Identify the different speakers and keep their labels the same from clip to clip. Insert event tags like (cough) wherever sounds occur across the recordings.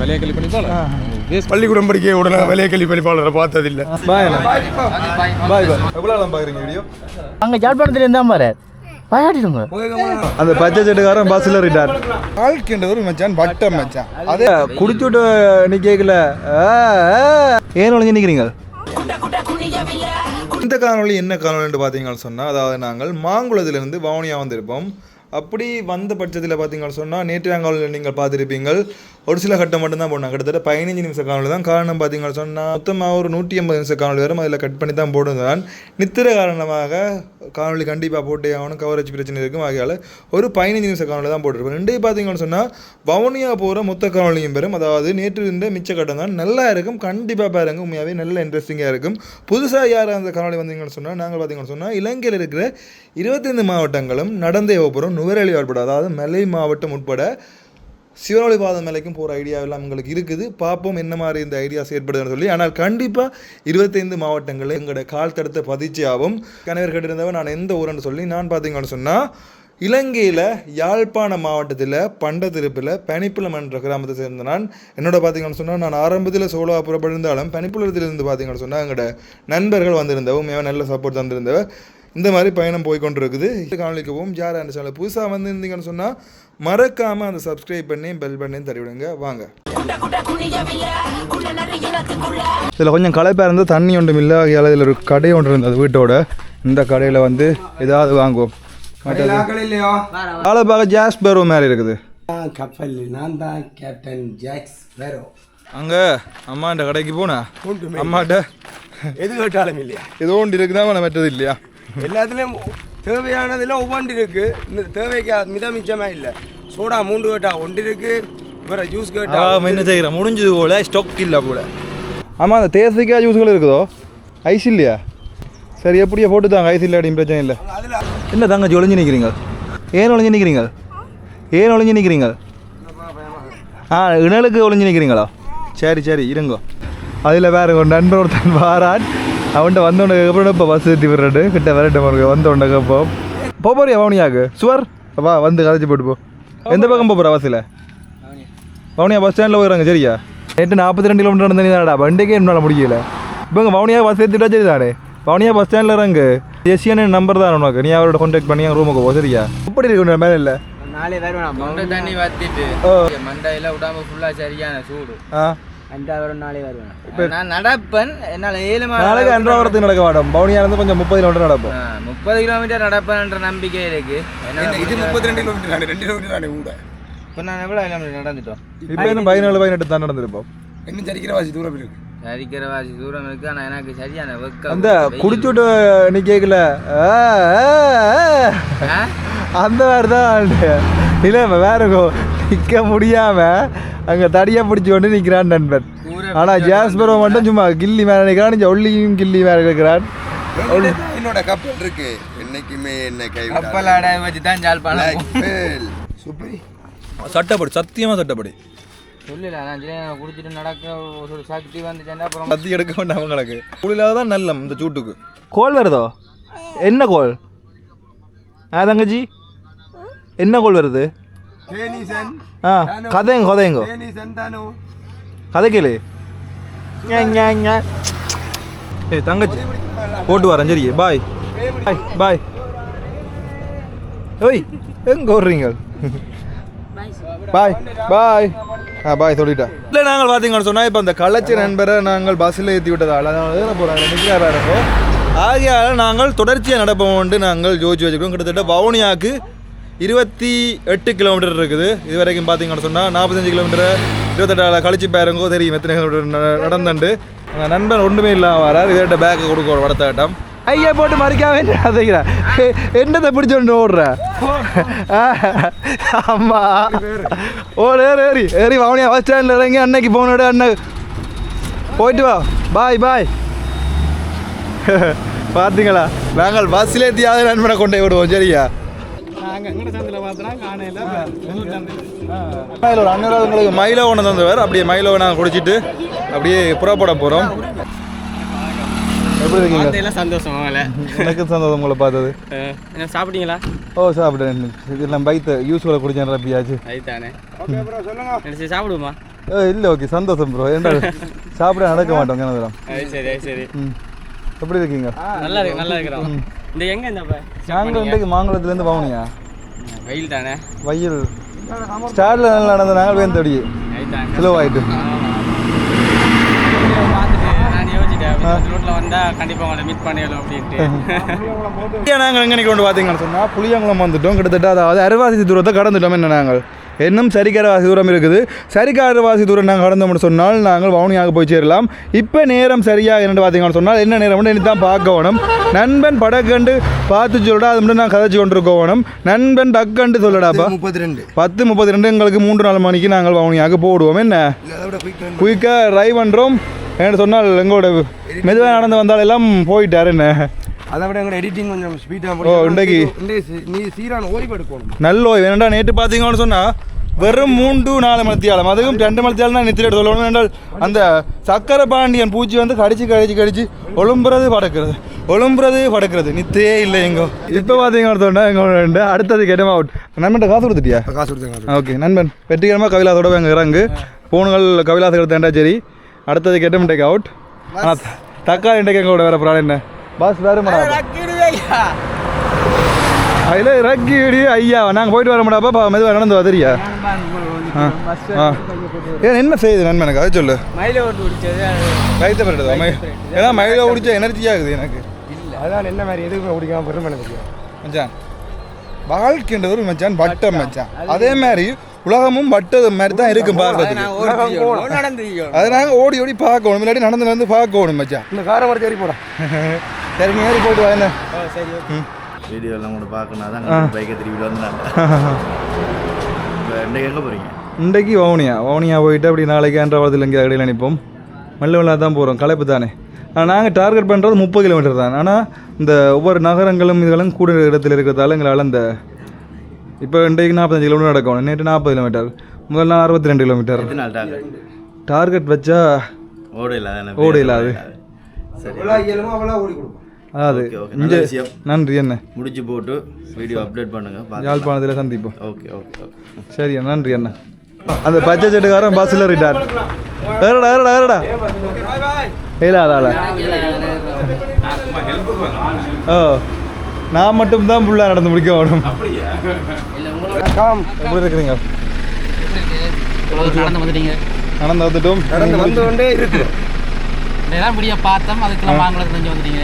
Speaker 1: விலையக்கல்வி பண்ணிப்பாளர்
Speaker 2: பள்ளிக்கூடம் படிக்க உடனே விலைய கல்வி பணிப்பாளரை பார்த்ததில்லை.
Speaker 3: பாய் பாய் பாய் எவ்வளோ பார்க்குறீங்க வீடியோ
Speaker 4: அங்கே ஜாழ்ப்பாணத்தில் இருந்தால் பாரு. பாராட்டிடுங்க
Speaker 3: அந்த பச்சை சட்டுக்காரன் பஸ்ஸில் ரிட்டார்
Speaker 2: வாழ்க்கைன்றது மச்சான் வட்டம் மச்சான்.
Speaker 3: அதே குடிச்சுட்டு நீ கேட்கல ஏன் ஒழிஞ்சு நிற்கிறீங்க இந்த காணொளி என்ன காணொலின்னு பார்த்தீங்கன்னு சொன்னால் அதாவது நாங்கள் மாங்குளத்திலிருந்து வவுனியா வந்திருப்போம். அப்படி வந்த பட்சத்தில் பார்த்தீங்கன்னு சொன்னால் நேற்று காணொலியில் நீங்கள் பார்த்துருப்பீங்கள். ஒரு சில கட்டம் மட்டும்தான் போடணும். கிட்டத்தட்ட பதினஞ்சு நிமிஷம் காணொலி தான் காரணம் பார்த்தீங்கன்னு சொன்னால் மொத்தமாக ஒரு நூற்றி ஐம்பது நிமிஷம் காணொலி வரும் அதில் கட் பண்ணி தான் போடுதான் நித்திர காரணமாக காணொலி கண்டிப்பாக போட்டே ஆகணும். கவரேஜ் பிரச்சனை இருக்கும். ஆகையால் ஒரு பதினஞ்சு நிமிஷம் காணொலி தான் போட்டிருப்போம் ரெண்டே பார்த்தீங்கன்னு சொன்னால் வவுனியா போகிற மொத்த காணொலியும் பெறும். அதாவது நேற்று இருந்த மிச்ச கட்டம் தான் நல்லா இருக்கும். கண்டிப்பாக பாருங்கள் உண்மையாகவே நல்ல இன்ட்ரெஸ்டிங்காக இருக்கும். புதுசாக யார் அந்த காணொலி வந்தீங்கன்னு சொன்னால் நாங்கள் பார்த்தீங்கன்னு சொன்னால் இலங்கையில் இருக்கிற இருபத்தைந்து மாவட்டங்களும் நடந்தே போகிறோம் நுவரெலி உட்பட அதாவது மலை மாவட்டம் உட்பட சிவனொளி பாதம் மேலைக்கும் போகிற ஐடியா எல்லாம் உங்களுக்கு இருக்குது. பார்ப்போம் என்ன மாதிரி இந்த ஐடியாஸ் ஏற்படுதுன்னு சொல்லி. ஆனால் கண்டிப்பாக இருபத்தைந்து மாவட்டங்களில் எங்களோட கால் தடுத்த பதிர்ச்சியாகவும் கணவர் கேட்டிருந்தவன் நான் எந்த ஊருன்னு சொல்லி நான் பார்த்தீங்கன்னு சொன்னால் இலங்கையில் யாழ்ப்பாண மாவட்டத்தில் பண்டத்திருப்பில் பனிப்புலம் என்ற கிராமத்தை சேர்ந்த நான் என்னோட பார்த்தீங்கன்னு சொன்னால் நான் ஆரம்பத்தில் சோலோவாக புறப்பட்டிருந்தாலும் பனிப்புலத்திலிருந்து பார்த்தீங்கன்னு சொன்னால் எங்களோட நண்பர்கள் வந்திருந்தவும் உண்மையாக நல்ல சப்போர்ட் தந்திருந்தவ இந்த மாதிரி பயணம் போய் கொண்டு இருக்குது காணொலிக்கு போகும். யார் அந்த சேனல் புதுசாக வந்திருந்தீங்கன்னு சொன்னால் மறக்காமல் அந்த சப்ஸ்கிரைப் பண்ணி பெல் பண்ணி தருவிடுங்க வாங்க. இதில் கொஞ்சம் களைப்பாக இருந்தால் தண்ணி ஒன்றும் இல்லை. ஆகையால் இதில் ஒரு கடை ஒன்று இருந்தது வீட்டோட. இந்த கடையில் வந்து ஏதாவது வாங்குவோம். ஆளை பார்க்க ஜாஸ் பேரோ மாதிரி இருக்குது.
Speaker 5: கப்பல். நான் தான் கேப்டன் ஜாக்ஸ் வேரோ
Speaker 3: அங்கே அம்மாண்ட கடைக்கு போனா? அம்மாட்ட
Speaker 5: எது கேட்டாலும் இல்லையா?
Speaker 3: ஏதோ ஒன்று இருக்குதா அவனை மற்றது இல்லையா?
Speaker 5: எல்லாத்துலேயும் தேவையானதெல்லாம் ஒவ்வொன்று இருக்கு. இந்த தேவைக்கு மித மிச்சமா இல்லை. சோடா மூன்று கேட்டா ஒன்று இருக்கு. வேற ஜூஸ் கேட்டா
Speaker 3: அவன் என்ன செய்கிறேன் முடிஞ்சது போல ஸ்டாக் இல்லை கூட ஆமாம் அந்த தேசிக்காய் ஜூஸ்கள் இருக்குதோ? ஐஸ் இல்லையா? சரி எப்படியா போட்டு தாங்க ஐஸ் இல்லாடி பிரச்சனை இல்லை. என்ன தங்கச்சி ஒளிஞ்சு நிற்கிறீங்க ஏன் ஒளிஞ்சு நிற்கிறீங்க ஏன் ஒளிஞ்சு நிற்கிறீங்க ஆ இணலுக்கு ஒளிஞ்சு நிற்கிறீங்களா சரி சரி இருங்கோ. அதில் வேறு ஒரு நண்பர் ஒருத்தன் வாரான். அவன்கிட்ட வந்தோடனே அப்புறம் இப்போ பஸ் ஏற்றி விடுறாரு கிட்ட வரட்டும் அவனுக்கு வந்தோடனே இப்போ போ போறியா வவுனியாக்கு சுவர்? வா வந்து கதைச்சி போட்டு போ. எந்த பக்கம் போகிற பஸ்ஸில் வவுனியா பஸ் ஸ்டாண்டில் போயிடறாங்க சரியா? நேற்று நாற்பத்தி ரெண்டு கிலோமீட்டர் நடந்த நீதாடா வண்டிக்கே என்னால் முடியல. இப்போ இங்கே வவுனியா பஸ் ஏற்றிட்டா சரி தானே வவுனியா பஸ் ஸ்டாண்டில் இறங்கு எஸ்சியான நம்பர் தான் உனக்கு. நீ அவரோட கான்டாக்ட் பண்ணி ரூமுக்கு போ சரியா? எப்படி இருக்கு மேலே இல்லை?
Speaker 4: நாளே
Speaker 1: மண்டை தண்ணி வத்திட்டு. மண்டையில உடம்பு ஃபுல்லா சரியான சூடு.
Speaker 3: ஆ.
Speaker 1: நான் நடப்பேன் என்னால ஏழு மணி
Speaker 3: நாளைக்கு அன்றரை வரத்துக்கு நடக்க மாட்டோம் வவுனியா இருந்து கொஞ்சம் முப்பது கிலோமீட்டர் நடப்போம்
Speaker 1: ஆ, முப்பது கிலோமீட்டர் நடப்பேன்ற நம்பிக்கை இருக்கு என்ன
Speaker 2: இது முப்பத்தி ரெண்டு கிலோமீட்டர் தானே ரெண்டு கிலோமீட்டர் தானே கூட
Speaker 1: இப்போ நான் எவ்வளோ கிலோமீட்டர் நடந்துட்டோம்
Speaker 3: இப்போ இன்னும் பதினாலு பதினெட்டு தான் நடந்திருப்போம்
Speaker 2: இன்னும் சரிக்கிற வாசி தூரம் இருக்கு
Speaker 1: சரிக்கிற வாசி தூரம் இருக்கு ஆனா எனக்கு சரியான வெக்க
Speaker 3: அந்த குடிச்சுட்டு நீ கேட்கல. அந்த மாதிரி தான் இல்லை வேற நிற்க முடியாம அங்கே தடியாக பிடிச்சி கொண்டு நிற்கிறான் நண்பன். ஆனால் ஜாஸ்பரோ மட்டும் சும்மா கில்லி மேலே நிற்கிறான் ஒல்லியும் கில்லி மேலே இருக்கிறான்
Speaker 6: என்னோட கப்பல் இருக்கு. என்னைக்குமே என்ன
Speaker 1: கப்பலாட வச்சு தான் ஜாழ்ப்பாணம்.
Speaker 2: சூப்பரி
Speaker 3: சட்டப்படி சத்தியமாக சட்டப்படி.
Speaker 1: சொல்லல நான் குடிச்சிட்டு நடக்க ஒரு சக்தி வந்துச்சேன்னா அப்புறம்
Speaker 3: சத்தி எடுக்க வேண்டாம் அவங்களுக்கு. குளிலாக தான் நல்லம் இந்த சூட்டுக்கு. கோல் வருதோ? என்ன கோல்? ஆ தங்கச்சி? என்ன கோல் வருது? ஆ கதைங்க கதைங்கோ. கதை கேளு. ஏய் தங்கச்சி போட்டு வரேன் சரி பாய் பாய் பாய் ஓய் எங்க ஓடுறீங்க? பாய் பாய் பாய் சொல்லிட்டா. இல்லை நாங்கள் பார்த்தீங்கன்னு சொன்னால் இப்போ அந்த கள்ளச்சி நண்பரை நாங்கள் பஸ்ஸில் ஏற்றி விட்டதால் அதனால போகிறாங்க நிற்கிறாரா இருக்கும் ஆகையால் நாங்கள் தொடர்ச்சியாக நடப்போம்ட்டு நாங்கள் யோசிச்சு வச்சுக்கிறோம். கிட்டத்தட்ட வவுனியாவுக்கு இருபத்தி எட்டு கிலோமீட்டர் இருக்குது. இது வரைக்கும் பார்த்தீங்கன்னு சொன்னால் நாற்பத்தஞ்சு கிலோமீட்டர் இருபத்தெட்டாவில் கழிச்சு பேருங்கோ தெரியும் எத்தனை கிலோமீட்டர் நடந்துண்டு. நண்பன் ஒன்றுமே இல்லாமல் வரார். இதோட பேக்கு கொடுக்க ஒரு வடத்தாட்டம் ஐயா போட்டு மறிக்காம அதுக்கிறா என்னத்தை பிடிச்சோண்டு ஓடுற? அம்மா. ஓடு ஏறி ஏறி ஏறி வவுனியா பஸ் ஸ்டாண்டில் இறங்கி அன்னைக்கு போனோட அண்ணன் போயிட்டு வா. பாய் பாய் பார்த்தீங்களா நாங்கள் பஸ்ஸில் ஏற்றியாவது நண்பனை கொண்டு விடுவோம் சரியா? ஒரு அண்ணன் உங்களுக்கு மயிலோ ஒன்று தந்தவர் அப்படியே மயிலோ நாங்கள் குடிச்சிட்டு அப்படியே புறப்பட போகிறோம் எப்படி இருக்கீங்க?
Speaker 4: எல்லாம் சந்தோஷம்
Speaker 3: எனக்கு சந்தோஷம் உங்களை பார்த்தது?
Speaker 4: என்ன சாப்பிட்டீங்களா?
Speaker 3: ஓ சாப்பிட்டேன். இதெல்லாம் பைத்த யூஸ்ஃபுல்லாக குடிச்சேன் ரப்பியாச்சு
Speaker 4: அதுதானே சரி சாப்பிடுவோமா?
Speaker 3: இல்லை ஓகே சந்தோஷம் ப்ரோ ஏன்டா சாப்பிட நடக்க மாட்டோம் கிணதுரம்
Speaker 4: சரி சரி.
Speaker 3: எப்படி இருக்கீங்க?
Speaker 4: நல்லா இருக்கு நல்லா இருக்கிறோம். இந்த எங்க இந்த ப-
Speaker 3: நாங்கள் இன்றைக்கு மாங்குளத்துலேருந்து பவுனியா
Speaker 4: வெயில் தானே?
Speaker 3: வயல். ஸ்டார்டில் நல்லா நடந்த நாங்கள்
Speaker 4: பார்த்துட்டு நான் யோசிச்சிட்டேன் ரோட்டில் வந்தால் கண்டிப்பாக உங்களை மீட் பண்ணிடலாம் அப்படின்ட்டு.
Speaker 3: நாங்கள் எங்கே கொண்டு பார்த்தீங்கன்னு சொன்னால் புளியங்குளம் வந்துட்டோம். கிட்டத்தட்ட அதாவது அரைவாசி தூரத்தை கடந்துட்டோம் என்ன நாங்கள். இன்னும் சரிக்கரவாசி தூரம் இருக்குது. சரிக்கரவாசி தூரம் நாங்கள் கடந்தோம்னு சொன்னால் நாங்கள் வவுனியாக போய் சேரலாம். இப்போ நேரம் சரியாக என்னென்னு பார்த்தீங்கன்னு சொன்னால் என்ன நேரம் இனி தான் பார்க்கணும் நண்பன் படக்கண்டு பார்த்து சொல்லடா அது மட்டும் நான் கதைச்சு கொண்டிருக்கணும் நண்பன் டக்கண்டு சொல்லடாப்பா
Speaker 5: முப்பத்தி ரெண்டு.
Speaker 3: பத்து முப்பத்தி ரெண்டு எங்களுக்கு மூன்று நாலு மணிக்கு நாங்கள் வவுனியாக போடுவோம். என்ன? குயிக்காக ட்ரைவ் பண்ணுறோம் என்ன சொன்னால் எங்களோட மெதுவாக நடந்து வந்தால் எல்லாம் போயிட்டார் என்ன?
Speaker 5: அதை விட எங்களோட எடிட்டிங் கொஞ்சம் ஸ்பீடாக
Speaker 3: ஓ, இன்றைக்கு-
Speaker 5: நீ சீரான ஓய்வு எடுக்கணும்.
Speaker 3: நல்ல ஓய்வு. ஏனண்டா நேற்று பார்த்தீங்கன்னு சொன்னால் வெறும் மூன்று நாலு மணித்தியாலம். அதுவும் ரெண்டு மணித்தியாலம் தான் நித்திர சொல்லணும் என்றால் அந்த சக்கரை பாண்டியன் பூச்சி வந்து கடிச்சு கடிச்சு கடிச்சு ஒழும்புறது படக்கிறது. ஒழும்புறது படக்கிறது. நித்தையே இல்லை எங்கோ. இப்போ பார்த்தீங்கன்னு சொன்னால் எங்களோட அடுத்தது கேட்டமா அவுட் நண்பன் காசு கொடுத்துட்டியா?
Speaker 5: காசு கொடுத்தாங்க
Speaker 3: ஓகே நண்பன். வெற்றிகரமாக கவிலாசோட எங்கள் இறங்கு. போனுங்கள் கவிலாச எடுத்தேன்டா சரி. அடுத்தது கெட்டம் டேக் அவுட் ஆனால் தக்காளி இன்றைக்கு எங்களோட வேறு ப்ராடம் என்ன? பாஸ் வேறு அதில் ரக்கி இடி ஐயா. நாங்கள் போயிட்டு வர முடியாப்பா மெதுவாக நடந்து வதறியா ஆ ஆ. ஏன் என்ன செய்யுது நண்பன் எனக்கு அதை சொல்லு. கைத்த மை ஏன்னா மயில குடிச்ச எனர்ஜி ஆகுது எனக்கு.
Speaker 5: அதான் என்ன மாதிரி எதுவுமே பிடிக்காம பெருமை எனக்கு
Speaker 3: மச்சான் வாழ்க்கைன்றது ஒரு மச்சான் வட்டம் மச்சான். அதே மாதிரி உலகமும் வட்டது மாதிரி தான் இருக்கும் பார்க்கறதுக்கு. அதை நாங்கள் ஓடி ஓடி பார்க்கணும். முன்னாடி நடந்து நடந்து பார்க்கணும் மச்சான். (laughs)
Speaker 5: இந்த காரை மாதிரி சரி போடா. (laughs)
Speaker 3: சரி நீ ஏறி போயிட்டு வா என்ன?
Speaker 7: வீடியோ எல்லாம் கூட பார்க்கணும். தான் பைக்கை திருப்பி (laughs) இன்றைக்கு எங்கே போகிறீங்க
Speaker 3: இன்றைக்கு வவுனியா. வவுனியா போயிட்டு அப்படி நாளைக்கு ஆண்டவாளத்தில் எங்கேயா இடையில நிற்போம் மெல்ல மெல்ல தான் போகிறோம் களைப்பு தானே. ஆனால் நாங்கள் டார்கெட் பண்ணுறது முப்பது கிலோமீட்டர் தான். ஆனால் இந்த ஒவ்வொரு நகரங்களும் இதெல்லாம் கூட இடத்துல இருக்கிறதால எங்களால் இந்த இப்போ இன்றைக்கு நாற்பத்தஞ்சு கிலோமீட்டர் நடக்கணும் நேற்று நாற்பது கிலோமீட்டர் முதல்ல அறுபத்தி ரெண்டு கிலோமீட்டர்
Speaker 7: நாள்
Speaker 3: டார்கெட் வச்சா
Speaker 7: ஓட இல்லாத
Speaker 3: ஓட இல்லாது. அதாவது இங்கே நன்றி என்ன
Speaker 7: முடிச்சு போட்டு வீடியோ அப்டேட் பண்ணுங்க
Speaker 3: யாழ்ப்பாணத்தில் சந்திப்போம்
Speaker 7: ஓகே ஓகே ஓகே
Speaker 3: சரி நன்றி அண்ணா அந்த பச்சை செட்டுக்காரன் பஸ்ஸில் ரிட்டார் ஏறடா ஏறடா ஏறடா இல்ல அதால ஓ நான் மட்டும் தான் ஃபுல்லாக நடந்து முடிக்க வேணும் எப்படி இருக்கிறீங்க?
Speaker 1: நடந்து வந்துட்டீங்க.
Speaker 3: நடந்து வந்துட்டோம்.
Speaker 5: நடந்து வந்து கொண்டே இருக்கு.
Speaker 1: இதெல்லாம் முடிய பார்த்தோம் அதுக்கெல்லாம் வாங்கலாம் கொஞ்சம் வந்துட்டீங்க.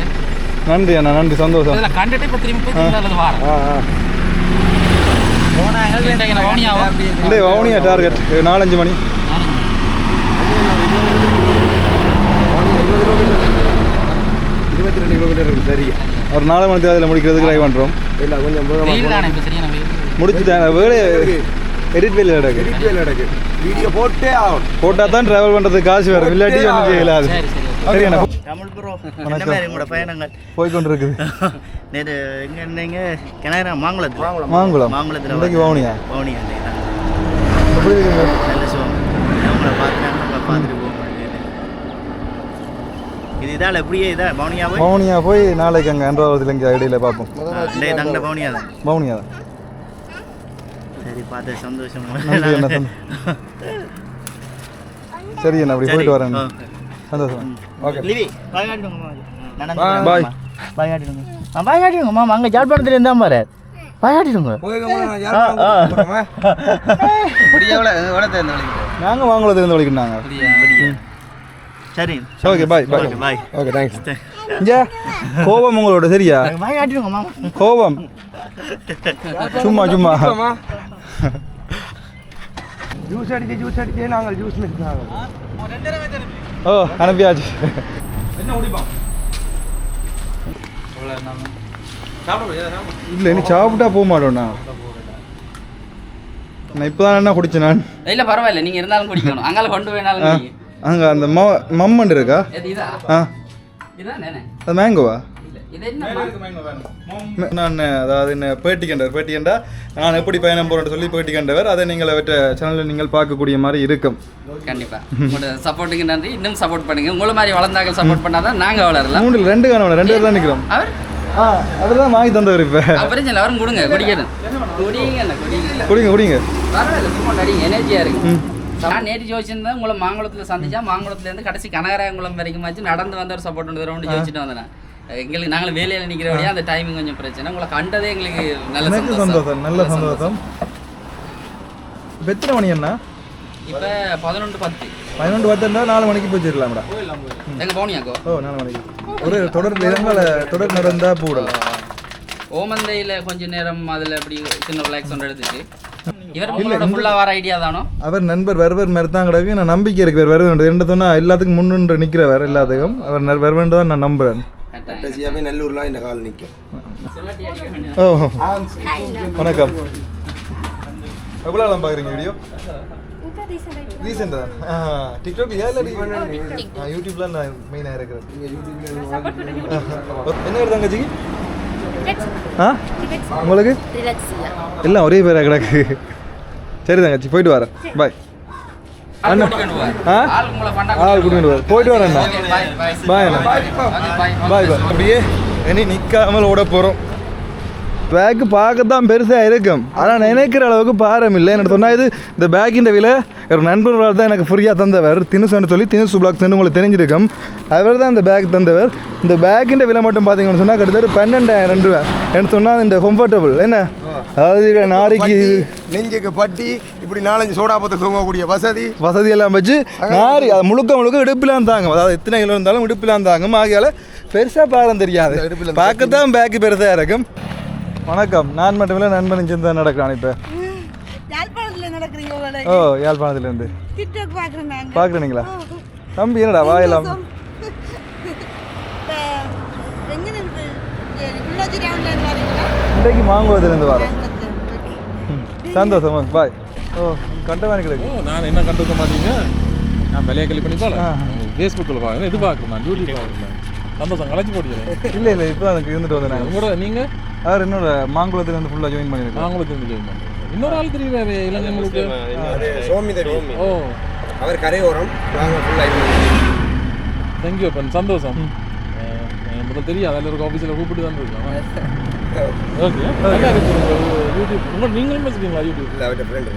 Speaker 3: நன்றி அண்ணா நன்றி. சந்தோஷம்.
Speaker 1: இதில் கண்டுட்டு இப்போ திரும்பி போய் திரும்ப வாரம் போனாங்க வவுனியாவா
Speaker 3: இந்த வவுனியா டார்கெட் நாலஞ்சு மணி
Speaker 5: இருபத்தி ரெண்டு கிலோமீட்டர் இருக்கு சரி
Speaker 3: ஒரு நாலு மணி அதில் முடிக்கிறதுக்கு ட்ரை பண்ணுறோம்
Speaker 5: இல்லை கொஞ்சம்
Speaker 3: முடிச்சுட்டேன். வேலை எடிட் வேலை நடக்கு
Speaker 5: வீடியோ நடக்கு வீடியோ போட்டே ஆகணும்.
Speaker 3: போட்டால் தான் ட்ராவல் பண்ணுறதுக்கு காசு வரும் இல்லாட்டி ஒன்றும் செய்யலாது.
Speaker 1: சரி சரி
Speaker 3: சரி அண்ணா
Speaker 7: தமிழ் ப்ரோ என்ன மாதிரி உங்களோட பயணங்கள்?
Speaker 3: போய் கொண்டு இருக்குது (laughs)
Speaker 7: நேற்று எங்கே இருந்தீங்க? கிணறு மாங்குளத்தில்
Speaker 3: மாங்குளம்.
Speaker 7: மாங்குளத்தில்
Speaker 3: இன்றைக்கு வவுனியா.
Speaker 7: பவுனியா இல்லையா
Speaker 3: எப்படி இருக்கீங்க?
Speaker 7: நல்ல சுகம். உங்களை நம்ம பார்த்துட்டு போக இது இதால் எப்படியே இதா? பவுனியா போய்?
Speaker 3: மௌனியா போய் நாளைக்கு அங்கே அன்றாவதுல இங்கே இடையில பார்ப்போம்.
Speaker 7: தங்கின பவுனியா தான்.
Speaker 3: மௌனியா தான்.
Speaker 7: சரி பார்த்து சந்தோஷம்.
Speaker 3: அப்படி போயிட்டு வரேன். சந்தோஷம். ஓகே.
Speaker 7: லிவி பாய் காட்டிடுங்க
Speaker 3: Bye.
Speaker 7: பாய் காட்டிடுங்க. ஆ பாய் காட்டிடுங்க மாமா. அங்கே ஜாழ்ப்பாணத்துல இருந்தா பாரு. பாய் காட்டிடுங்க. (laughs)
Speaker 3: நாங்கள் வாங்குறது இருந்து வலிக்கிட்டாங்க
Speaker 7: சரி.
Speaker 3: Okay bye bye
Speaker 7: okay bye
Speaker 5: okay thanks
Speaker 3: இங்கே? கோபம் உங்களோட சரியா? (laughs) கோபம்? சும்மா சும்மா.
Speaker 5: ஜூஸ் (laughs) அடிச்சு ஜூஸ் அடிச்சு நாங்கள் ஜூஸ் மிஸ்
Speaker 3: ஓ அனுப்பியாச்சு. இல்லை இனி சாப்பிட்டா போக மாட்டோம் நான் நான் இப்போ தான் என்ன குடிச்சேன் நான்?
Speaker 1: இல்ல பரவாயில்ல. நீங்க இருந்தாலும் குடிக்கணும். அங்கால கொண்டு போயினாலும்.
Speaker 3: அங்கே அந்த ம மம்மன் இருக்கா? ஆ. அது மேங்கோவா
Speaker 1: இல்ல இது என்ன
Speaker 3: நான் அதாவது என்ன பேட்டி கண்டவர் பேட்டி கண்டா? நான் எப்படி பயணம் போகிறேன்னு சொல்லி பேட்டி கண்டவர். அதை நீங்கள் அவற்றை சேனலில் நீங்கள் பார்க்கக்கூடிய மாதிரி இருக்கும்.
Speaker 1: கண்டிப்பா. உங்களோட சப்போர்ட்டுக்கு நன்றி. இன்னும் சப்போர்ட் பண்ணுங்க. உங்களை மாதிரி வளர்ந்தாங்க சப்போர்ட் பண்ணாதான் நாங்க வளரலாம்.
Speaker 3: மூணில் ரெண்டு காணும் ரெண்டு பேர் தான் நிற்கிறோம்
Speaker 1: அவர்?
Speaker 3: ஆ அதுதான் வாங்கி தந்தவர் இப்போ.
Speaker 1: அப்புறம் சொல்ல அவரும் கொடுங்க. குடிக்கணும். குடிங்க குடிங்க.
Speaker 3: குடிங்க குடிங்க.
Speaker 1: பரவாயில்ல சும்மா நடிங்க. எனர்ஜியா இருக்கு.
Speaker 3: ம்.
Speaker 1: நான் நேற்று யோசிச்சிருந்தேன் உங்களை மாங்குளத்தில் சந்திச்சா மாங்குளத்துலேருந்து கடைசி கனகராயங்குளம் வரைக்கும் வச்சு நடந்து வந்த ஒரு சப்போர்ட் ஒன்று ரவுண்டு யோசிச்சுட்டு வந்தேன் எங்களுக்கு நாங்கள் வேலையில் நிற்கிற அந்த டைமிங் கொஞ்சம் பிரச்சனை. உங்களை கண்டதே எங்களுக்கு நல்ல
Speaker 3: சந்தோஷம். நல்ல சந்தோஷம். இப்போ எத்தனை மணி என்ன
Speaker 1: இப்போ பதினொன்று பத்து.
Speaker 3: பதினொன்று பத்துண்டா நாலு மணிக்கு போச்சிடலாம்டா
Speaker 1: எங்க போனியாக்கோ
Speaker 3: ஓ நாலு மணிக்கு. ஒரு தொடர் இடங்கள தொடர் நடந்தா போடலாம்
Speaker 1: ஓமந்தையில் கொஞ்ச நேரம் அதில் அப்படி சின்ன ரிலாக்ஸ் ஒன்று எடுத்துட்டு இவர் உங்களோட ஃபுல்லாக வர ஐடியா தானோ?
Speaker 3: அவர் நண்பர் வருவர் மாதிரி தான் கிடக்கு நான் நம்பிக்கை இருக்கு வருவர் என்ன சொன்னா எல்லாத்துக்கும் முன்னின்று நிற்கிறவர் எல்லாத்துக்கும். அவர் வருவன் தான் நான் நம்புறேன்.
Speaker 5: கடைசியாகவே நல்லூர்லாம் இந்த கால் நிற்கும்
Speaker 3: ஓ. வணக்கம். எவ்வளோ நாள் பார்க்குறீங்க வீடியோ ரீசெண்டாக தான் டிக்டாக் யூடியூப்ல நான் மெயினாக இருக்கிறேன். என்ன வருது தங்கச்சிக்கு? ஆ? உங்களுக்கு? எல்லாம் ஒரே பேராக கிடக்கு. சரி தங்கச்சி போயிட்டு வரேன். பாய் அண்ணா. ஆ?
Speaker 1: ஆள்
Speaker 3: கூட்டிட்டு வர போயிட்டு வரேன்
Speaker 1: பாய்
Speaker 3: அண்ணா.
Speaker 1: பாய் பாய்
Speaker 3: பாய் பாய் அப்படியே இனி நிற்காமல் ஓட போகிறோம் பேக்கு பார்க்க தான் பெருசாக இருக்கும். ஆனால் நினைக்கிற அளவுக்கு பாரம் இல்லை. என்ன சொன்னால் இது இந்த பேக்கின் விலை ஒரு நண்பர்களால் தான் எனக்கு ஃப்ரீயாக தந்தவர். தினுசுன்னு சொல்லி தினுசு பிளாக் உங்களுக்கு தெரிஞ்சிருக்கும். அவர் தான் இந்த பேக் தந்தவர். இந்த பேக்கின் விலை மட்டும் பார்த்தீங்கன்னு சொன்னால் கிட்டத்தட்ட பன்னெண்டாயிரம் ரூபா எனக்கு சொன்னால் இந்த கம்ஃபர்டபுள் என்ன? அதாவது நாளைக்கு
Speaker 5: நெஞ்சுக்கு பட்டி இப்படி நாலஞ்சு சோடா பத்து தூங்கக்கூடிய வசதி.
Speaker 3: வசதி எல்லாம் வச்சு நாரி அது முழுக்க முழுக்க இடுப்பிலாம் தாங்க அதாவது எத்தனை கிலோ இருந்தாலும் இடுப்பிலாம் தாங்கும். ஆகையால பெருசாக பாரம் தெரியாது. பார்க்கத்தான் பேக்கு பெருசாக இருக்கும். வணக்கம். நான் மட்டும் இல்லை நண்பன் சேர்ந்து தான் நடக்கிறான் இப்போ. ஓ யாழ்ப்பாணத்துலேருந்து. பார்க்குறீங்களா? தம்பி என்னடா
Speaker 8: வரீங்களா?
Speaker 3: இன்றைக்கு மாங்குளத்துலேருந்து வரோம். சந்தோஷமா பாய் ஓ கண்டவானி கிடக்கு.
Speaker 9: நான் என்ன கண்டுக்க மாட்டீங்க? நான் விலையை கல்வி பண்ணி போல
Speaker 3: ஆ.
Speaker 9: ஃபேஸ்புக்கில் பார்க்குறேன் இது பார்க்குறேன் நான் யூடியூப் பார்க்குறேன். சந்தோஷம் கலைச்சி போடுகிறேன்
Speaker 3: இல்லை இல்லை இப்போ எனக்கு இருந்துட்டு வந்தேன்
Speaker 9: உங்களோட நீங்கள்
Speaker 3: அவர் என்னோட மாங்குளத்துலேருந்து ஃபுல்லாக ஜாயின் பண்ணியிருக்கேன்
Speaker 9: உங்களுக்கு தெரிஞ்சு join பண்றேன். இன்னொரு ஆள் தெரியுறாரு இளைஞர்களுக்கு
Speaker 5: சோமி தெரியும்
Speaker 9: ஓ.
Speaker 5: அவர் கரையோரம் நாங்கள் ஃபுல்லாக
Speaker 9: தேங்க்யூ அப்பன். சந்தோஷம். முதல்ல தெரியாது. அதில் இருக்க ஆஃபீஸில் கூப்பிட்டு தான் இருக்கோம். (laughs) ஓகே நல்லா இருக்கு உங்க யூடியூப் நீங்களும் வச்சுக்கீங்களா யூடியூப்
Speaker 5: இல்லை அவர்கிட்ட ஃப்ரெண்டு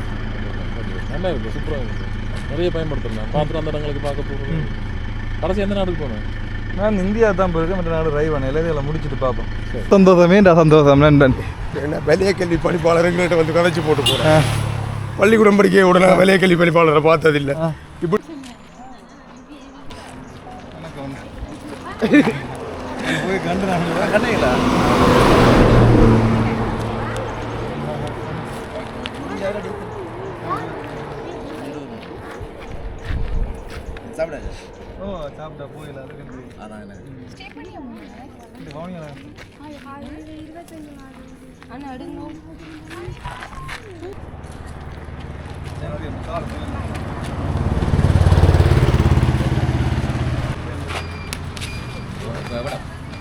Speaker 9: நல்லா இருக்கு. சூப்பராக இருக்கு. நிறைய பயன்படுத்துறேன். பார்த்துட்டு அந்த இடங்களுக்கு பார்க்க போகிறது கடைசி எந்த நாட்டுக்கு போனேன்?
Speaker 3: நான் இந்தியா தான் போயிருக்கேன் மற்ற நாடு ரைவன். எல்லாத்தையும் முடிச்சுட்டு பார்ப்போம். சந்தோஷமேண்டா சந்தோஷம் நண்பன்
Speaker 5: என்ன வெளிய கல்வி பணிப்பாளருங்கிட்ட வந்து கதைச்சு போட்டு போகிறேன் பள்ளிக்கூடம் படிக்க உடனே வெளிய கல்வி பணிப்பாளரை பார்த்ததில்லை. இப்படி
Speaker 3: போய் கண்டு நான் கண்டீங்களா ஓ சாப்பிட்டா போயில அதுக்கு இந்த கவனிங்களா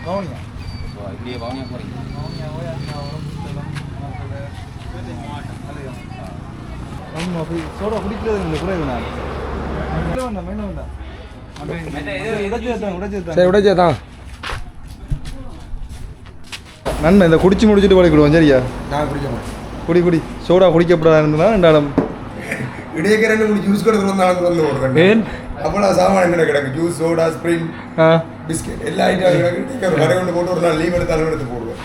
Speaker 3: கவனியா
Speaker 1: இப்படியே வாங்க போகிறீங்க
Speaker 3: ஆமாம் அப்படி சோடா குடிக்கிறது இல்லை குறைவு நான் வேண்டாம் வேண்டாம் தான்
Speaker 5: சரி உடைச்சே தான்
Speaker 3: நன்மை இந்த குடிச்சு முடிச்சுட்டு பழகிடுவோம் சரியா?
Speaker 5: நான் குடிக்க மாட்டேன்.
Speaker 3: குடி குடி. சோடா குடிக்கப்படாது இருந்ததுனா ரெண்டாலும்
Speaker 5: இடையே ஜூஸ் கூட வந்து வந்து ஒரு
Speaker 3: ஏன்?
Speaker 5: அவ்வளோ சாமான் கிட்ட கிடக்கு ஜூஸ் சோடா ஸ்ப்ரிங் பிஸ்கெட். எல்லா ஐட்டம் கடை கொண்டு போட்டு ஒரு நாள் லீவ் எடுத்தாலும் எடுத்து போடுவேன்.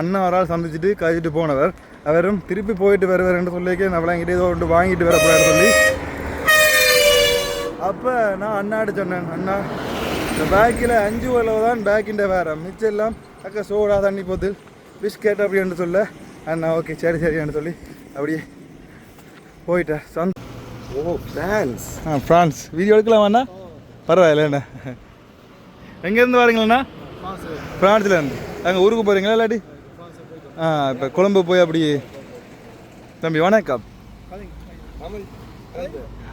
Speaker 3: அண்ணா ஆள் சந்திச்சுட்டு கழிச்சிட்டு போனவர். அவரும் திருப்பி போயிட்டு வருவார் என்று சொல்லிக்க நான் விளங்கிட்டு ஏதோ ஒன்று வாங்கிட்டு வர போறாரு சொல்லி. அப்போ நான் அண்ணாட்ட சொன்னேன் அண்ணா இந்த பேக்கில் அஞ்சு அளவு தான் பேக்கின்ற வேற. மிச்சம் எல்லாம் அக்கா சோடா தண்ணி போத்து பிஸ்கெட் அப்படின்னு சொல்ல அண்ணா ஓகே சரி சரின்னு சொல்லி அப்படியே போயிட்டேன். சந்த்
Speaker 5: ஓ ஃப்ரான்ஸ்
Speaker 3: ஆ ஃப்ரான்ஸ் வீடியோ எடுக்கலாம் அண்ணா? பரவாயில்ல என்ன எங்கேருந்து வரீங்களண்ணா? ஃப்ரான்ஸ்லேருந்து அங்கே ஊருக்கு போகிறீங்களா இல்லாட்டி? ஆ இப்போ கொழம்பு போய் அப்படி தம்பி வணக்கம்.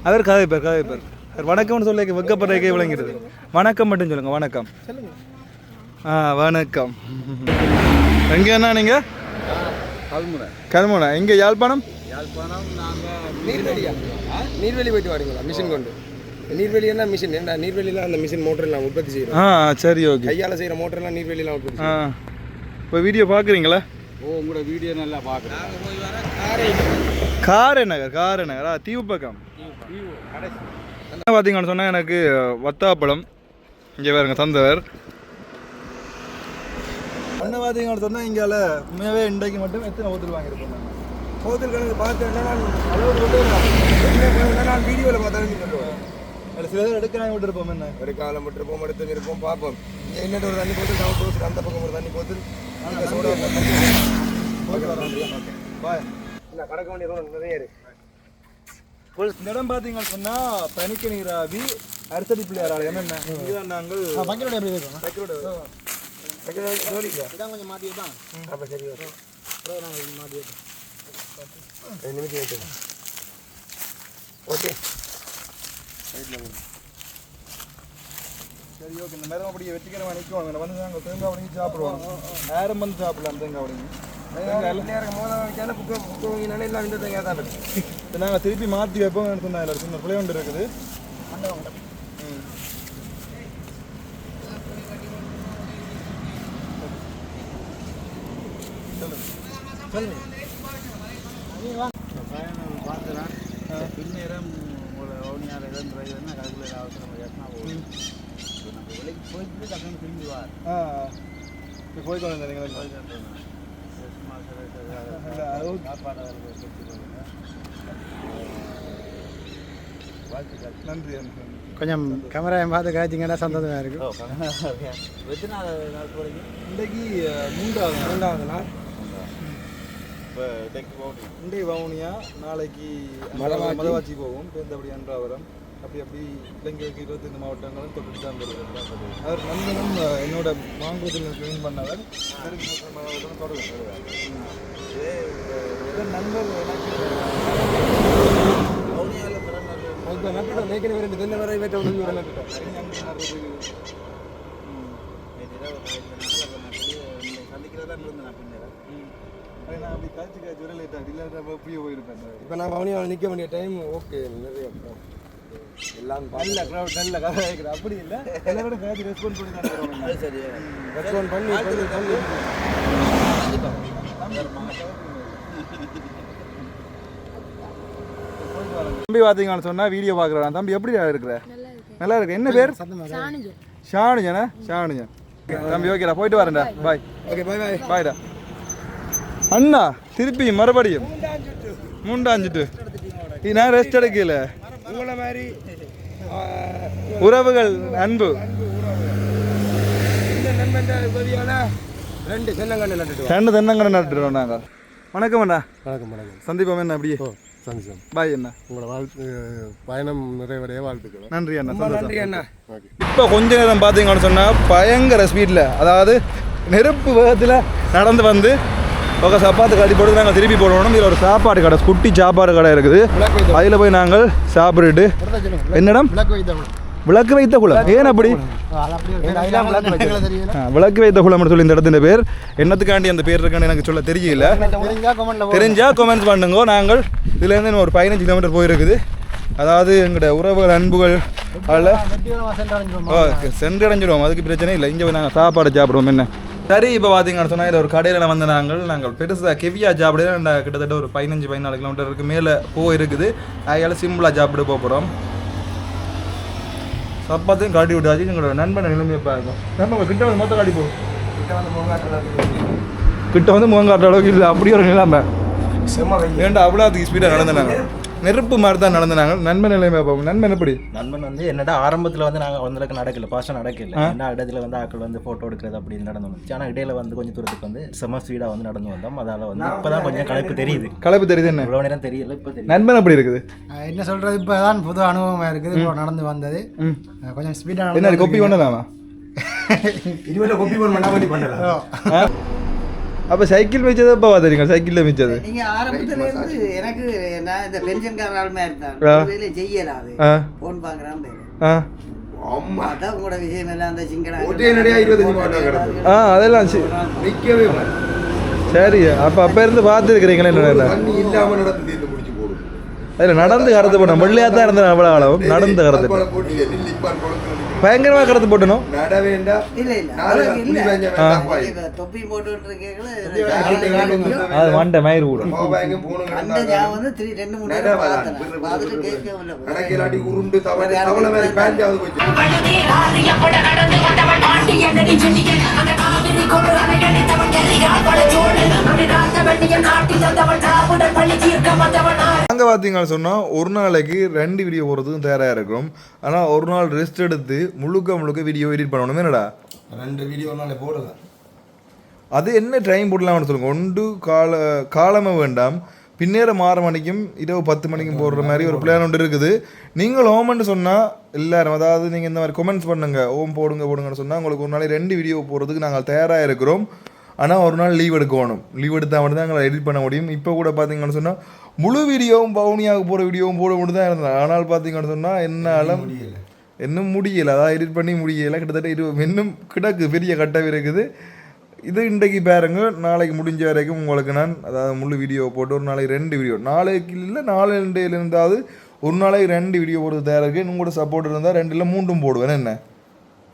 Speaker 3: அவர் கதைப்பேர் கதைப்பேர் அவர் வணக்கம்னு சொல்ல வெக்கப்படுறதுக்கே விளங்கிடுது வணக்கம் மட்டும் சொல்லுங்கள் வணக்கம். ஆ வணக்கம். எங்கேண்ணா நீங்கள்
Speaker 5: கல்முனை.
Speaker 3: கல்முனை. எங்கே யாழ்ப்பாணம்?
Speaker 5: நீர்வெளியா நீர்வெளி போயிட்டு வரீங்களா? மிஷின் கொண்டு. நீர்வெளினா மிஷின் ஏன்டா நீர்வெளியில் அந்த மிஷின் மோட்டர்லாம் உற்பத்தி செய்கிறோம்
Speaker 3: ஆ சரி ஓகே
Speaker 5: கையால் செய்கிற மோட்டர்லாம் நீர்வெளியெல்லாம் உற்பத்தி
Speaker 3: ஆ. இப்போ வீடியோ பார்க்குறீங்களா?
Speaker 4: ஓ உங்களோட வீடியோ நல்லா பார்க்குறேன்.
Speaker 3: காரை நகர் காரை நகர் ஆ தீவு பக்கம் என்ன பார்த்தீங்கன்னு சொன்னால் எனக்கு வத்தாப்பழம் இங்கே பாருங்க தந்தவர். என்ன பார்த்தீங்கன்னு சொன்னால் இங்கால உண்மையாகவே இன்றைக்கு மட்டும் எத்தனை ஊற்றுரு வாங்கியிருப்போம்
Speaker 5: கோத்தில் கணக்கு பார்த்தேன்னா நான் அளவு என்ன நான் வீடியோவில் பார்த்தாலும் சொல்லுவேன்
Speaker 3: சில பேர் எடுக்கிறாங்க விட்டுருப்போம் என்ன?
Speaker 5: ஒரு காலம் விட்டுருப்போம் எடுத்து இருப்போம் பார்ப்போம். இங்கே என்ன ஒரு தண்ணி போத்து நான் போத்து அந்த பக்கம் ஒரு தண்ணி போத்து இந்த சோடா
Speaker 3: பாய்
Speaker 5: இல்லை கடக்க வேண்டிய ரோடு நிறைய இருக்கு.
Speaker 3: இந்த இடம் பார்த்தீங்கன்னு சொன்னால் பனிக்க நீராவி அரசடி பிள்ளையார் ஆலயம் என்ன இதுதான் நாங்கள் பக்கரோட எப்படி இருக்கோம் பக்கரோட
Speaker 5: கொஞ்சம் மாட்டி தான் அப்போ சரி வரும் ரெண்டு நிமிஷம் ஓகே
Speaker 3: சரி ஓகே இந்த நேரம் அப்படியே வெற்றிகரமாக நிற்கும். அங்கே வந்து நாங்கள் தேங்காய் உடங்கி சாப்பிடுவோம். நேரம் வந்து சாப்பிடலாம் தேங்காய் உடங்கி நாங்கள் திருப்பி மாற்றி வைப்போம் சொன்னா இல்லை சின்ன பிள்ளை ஒன்று இருக்குது. ம்.
Speaker 7: பின்னேரம் உங்களை ஓனியார் எதுன்றதுன்னா கல்குலேட் அவசரம் கேட்டா போகும் நம்ம விலைக்கு போயிட்டு டக்குனு திரும்பி வா
Speaker 3: ஆ இப்போ போய் கொண்டு வந்தீங்களா
Speaker 7: சும்மா சில
Speaker 3: இல்ல, அது
Speaker 7: சாப்பாடு வச்சுக்கொள்ளுங்க வாழ்த்துக்கள்
Speaker 3: நன்றி நன்றி
Speaker 4: கொஞ்சம் கேமராவை பார்த்து காய்ச்சிங்கன்னா சந்தோஷமாக இருக்கும்.
Speaker 3: இன்றைக்கு அஹ், மூன்றாவது நாள். இன்றைக்கு வவுனியா நாளைக்கு
Speaker 5: மதவாச்சி.
Speaker 3: மதவாச்சி போவோம். பேருந்து அன்றாவரம். அப்படி அப்படி இலங்கைக்கு இருபத்தைந்து மாவட்டங்களும் தொட்டு தான் வருவார் அவர் நண்பனும் என்னோட மாங்குளத்தில் ஜாயின் பண்ணவர் தொடர்பு இதன் நண்பர்
Speaker 5: நட்டுட்டோம் ஏற்கனவே ரெண்டு தென்னை வரை ஒன்று ஒரு நட்டுட்டோம்
Speaker 7: சந்திக்கிறதா இருந்து நான் பின்னேரம்
Speaker 3: நான் அப்படி காய்ச்சி காய்ச்சி வர லேட் ஆகுது இல்லாத அப்படியே போயிருப்பேன்
Speaker 5: இப்போ நான் பவனியாவில் நிற்க வேண்டிய டைம் ஓகே நிறைய எல்லாம்
Speaker 3: நல்ல க்ரௌட் நல்ல கதை கேட்குது அப்படி இல்லை. எல்லாரோட காய்ச்சி ரெஸ்பாண்ட் பண்ணி தான் வருவாங்க
Speaker 7: சரி
Speaker 5: ரெஸ்பாண்ட் பண்ணி பண்ணி பண்ணி
Speaker 3: தம்பி. பார்த்தீங்கன்னு சொன்னால் வீடியோ பார்க்குறேன் தம்பி எப்படி இருக்கிற? நல்லா இருக்கு என்ன பேர்? ஷானுஜனா. ஷானுஜன்? தம்பி ஓகேடா போயிட்டு வரேன்டா. பாய்
Speaker 5: ஓகே பாய் பாய்
Speaker 3: பாய்டா அண்ணா திருப்பி மறுபடியும். மூண்டாஞ்சிட்டு இது நான் ரெஸ்ட் எடுக்கல.
Speaker 5: உங்களை மாதிரி
Speaker 3: உறவுகள் அன்பு.
Speaker 5: ரெண்டு தென்னங்கன்று
Speaker 3: நட்டுறோம் நாங்கள் வணக்கம் அண்ணா.
Speaker 10: வணக்கம் வணக்கம்.
Speaker 3: சந்திப்போம் என்ன அப்படியே?
Speaker 10: சந்திச்சோம்.
Speaker 3: பாய் அண்ணா.
Speaker 10: உங்களோட வாழ்த்து பயணம் நிறைவடைய வாழ்த்துக்கள்.
Speaker 3: நன்றி அண்ணா சந்தோஷம்.
Speaker 5: நன்றி அண்ணா.
Speaker 3: இப்போ கொஞ்ச நேரம் பார்த்தீங்கன்னு சொன்னால் பயங்கர ஸ்பீடில் அதாவது நெருப்பு வேகத்தில் நடந்து வந்து ஒரு சப்பாத்து கட்டி போட்டு நாங்கள் திருப்பி போடணும் இதில் ஒரு சாப்பாடு கடை குட்டி சாப்பாடு கடை இருக்குது. அதில் போய் நாங்கள் சாப்பிட்டுட்டு என்னிடம்? விளக்கு வைத்த குளம் ஏன் அப்படி? விளக்கு வைத்த குளம்னு சொல்லி இந்த இடத்துல பேர். என்னத்துக்காண்டி அந்த பேர் இருக்கான்னு எனக்கு சொல்ல தெரியல. தெரிஞ்சா கமெண்ட்ஸ் பண்ணுங்க. நாங்கள் இதுலேருந்து ஒரு பதினஞ்சு கிலோமீட்டர் போயிருக்குது. அதாவது எங்களோட உறவுகள் அன்புகள் அதில் சென்றடைஞ்சிடுவோம். அதுக்கு பிரச்சனை இல்லை. இங்கே நாங்கள் சாப்பாடு சாப்பிடுவோம். என்ன? சரி இப்போ பார்த்தீங்கன்னு சொன்னால் இதில் ஒரு கடையில் வந்து நாங்கள் நாங்கள் பெருசாக கெவியா சாப்பிட நாங்கள் கிட்டத்தட்ட ஒரு பதினஞ்சு பதினாலு கிலோமீட்டருக்கு மேலே போயிருக்குது. அதில் சிம்பிளாக சாப்பிட்டு போக போகிறோம் சப்பாத்தையும் காட்டி விட்டாச்சு. எங்களோட நண்பன் நிலைமையை பாருங்க. நண்பன் கிட்ட வந்து மொத்தம் காட்டி போ. கிட்ட வந்து முகம் காட்டுற அளவுக்கு இல்லை. அப்படி ஒரு நிலைமை. ஏன்டா அவ்வளோ அதுக்கு ஸ்பீடாக நடந்தாங்க நெருப்பு மாதிரி தான் நடந்தாங்க நண்பன் நிலைமையை பார்ப்போம் நண்பன் எப்படி?
Speaker 7: நண்பன் வந்து என்னடா ஆரம்பத்தில் வந்து நாங்கள் வந்தளவுக்கு நடக்கல பாஸ்ட்டாக நடக்கல. என்ன இடத்துல வந்து ஆட்கள் வந்து ஃபோட்டோ எடுக்கிறது அப்படி நடந்து வந்துச்சு. ஆனால் இடையில வந்து கொஞ்சம் தூரத்துக்கு வந்து செம ஸ்பீடாக வந்து நடந்து வந்தோம். அதால் வந்து இப்போ தான் கொஞ்சம் களைப்பு தெரியுது.
Speaker 3: கலப்பு தெரியுது என்ன?
Speaker 7: இவ்வளோ நேரம் தெரியல இப்போ தெரியுது
Speaker 3: நண்பன் எப்படி இருக்குது?
Speaker 4: என்ன சொல்கிறது இப்போ தான் புது அனுபவமாக இருக்குது. இப்போ நடந்து வந்தது. கொஞ்சம் ஸ்பீடாக
Speaker 3: என்ன கொப்பி பண்ணலாமா? (laughs)
Speaker 5: இனிமேல் கொப்பி போன் பண்ணா பண்ணி பண்ணலாம்?
Speaker 3: அப்போ சைக்கிள் மிச்சது இப்போ பார்த்துருங்க சைக்கிளில் மிச்சது?
Speaker 8: நீங்க ஆரம்பத்துல இருந்து எனக்கு நான் இந்த பென்ஷன்கார ஆளுமே இருந்தான் செய்யலாது
Speaker 3: ஆ.
Speaker 8: போன் பாக்குறான்
Speaker 3: ஆ.
Speaker 5: அம்மா.
Speaker 8: அதான் உங்களோட விஷயம் எல்லாம் அந்த சிங்கடா
Speaker 5: இருபத்தஞ்சு
Speaker 3: ஆ அதெல்லாம்
Speaker 5: நிற்கவே
Speaker 3: சரி அப்போ அப்போ இருந்து பார்த்துருக்கிறீங்களே
Speaker 5: இல்லாமல் நடந்து தீர்ந்து முடிச்சு போடுது.
Speaker 3: அதில் நடந்து கருத்து போட்டோம் வெள்ளையாக தான் இருந்தேன் அவ்வளோ நடந்து
Speaker 6: கொடுக்கணும்
Speaker 3: பயங்கரமாக கருத்து போட்டணும்
Speaker 5: நட வேண்டாம்
Speaker 8: இல்ல. தொப்பி போட்டு
Speaker 3: அது மண்டை மயிர் கூட.
Speaker 5: கோபாயங்க போகணும்
Speaker 8: அந்த ஞாபகம் வந்து
Speaker 3: பார்த்தீங்கன்னு சொன்னால் ஒரு நாளைக்கு ரெண்டு வீடியோ போடுறதுக்கும் தயாராக இருக்கிறோம் ஆனால் ஒரு நாள் ரெஸ்ட் எடுத்து முழுக்க முழுக்க வீடியோ எடிட் பண்ணணும் என்னடா?
Speaker 2: ரெண்டு வீடியோ நாளை போடுங்க
Speaker 3: அது என்ன டைம் போடலாம்னு சொல்லுங்க. ஒன்று கால காலமே வேண்டாம். பின்னேற மாற மணிக்கும் இரவு பத்து மணிக்கும் போடுற மாதிரி ஒரு பிளான் ஒன்று இருக்குது. நீங்கள் ஓமன்னு சொன்னால் எல்லாரும் அதாவது நீங்கள் இந்த மாதிரி கமெண்ட்ஸ் பண்ணுங்க. ஓம் போடுங்க போடுங்கன்னு சொன்னால் உங்களுக்கு ஒரு நாளைக்கு ரெண்டு வீடியோ போடுறதுக்கு நாங்கள் தயாராக இருக்கிறோம். ஆனால் ஒரு நாள் லீவ் எடுக்கணும். லீவ் எடுத்தால் மட்டும் தான் எங்களை எடிட் பண்ண முடியும். இப்போ கூட பார்த்தீங்கன்னு சொன்னால் முழு வீடியோவும் பவுனியாக போகிற வீடியோவும் போட மட்டும் தான் இருந்தேன் ஆனால் பார்த்தீங்கன்னு சொன்னால் என்னாலும் இன்னும் முடியலை. அதான் எடிட் பண்ணி முடியலை. கிட்டத்தட்ட இரு இன்னும் கிடக்கு பெரிய கட்டம் இருக்குது இது இன்றைக்கு பாருங்க. நாளைக்கு முடிஞ்ச வரைக்கும் உங்களுக்கு நான் அதாவது முழு வீடியோ போட்டு ஒரு நாளைக்கு ரெண்டு வீடியோ. நாளைக்கு இல்லை நாலு ரெண்டு இருந்தாவது ஒரு நாளைக்கு ரெண்டு வீடியோ போடுறது தயாராக இருக்குது உங்களோட சப்போர்ட் இருந்தால் ரெண்டுல மூண்டும் போடுவேன். என்ன?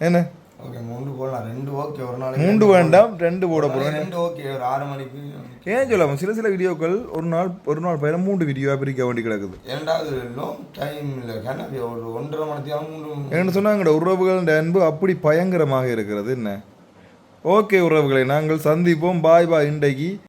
Speaker 3: என்ன?
Speaker 2: ஓகே மூன்று போடலாம். ரெண்டு ஓகே ஒரு நாளைக்கு
Speaker 3: மூண்டு வேண்டாம். ரெண்டு போட போடுவேன்.
Speaker 2: ரெண்டு ஓகே ஒரு ஆறு மணிக்கு
Speaker 3: ஏன் சொல்லாம? சில சில வீடியோக்கள் ஒரு நாள் ஒரு நாள் பயில மூன்று வீடியோவாக பிரிக்க வேண்டி கிடக்குது.
Speaker 2: இரண்டாவது லாங் டைம் இல்லை ஒரு ஒன்றரை மணி மூன்று
Speaker 3: என்ன சொன்னால் எங்களோட உறவுகள் அன்பு அப்படி பயங்கரமாக இருக்கிறது என்ன? ஓகே உறவுகளை நாங்கள் சந்திப்போம். பாய் பாய் இன்றைக்கு.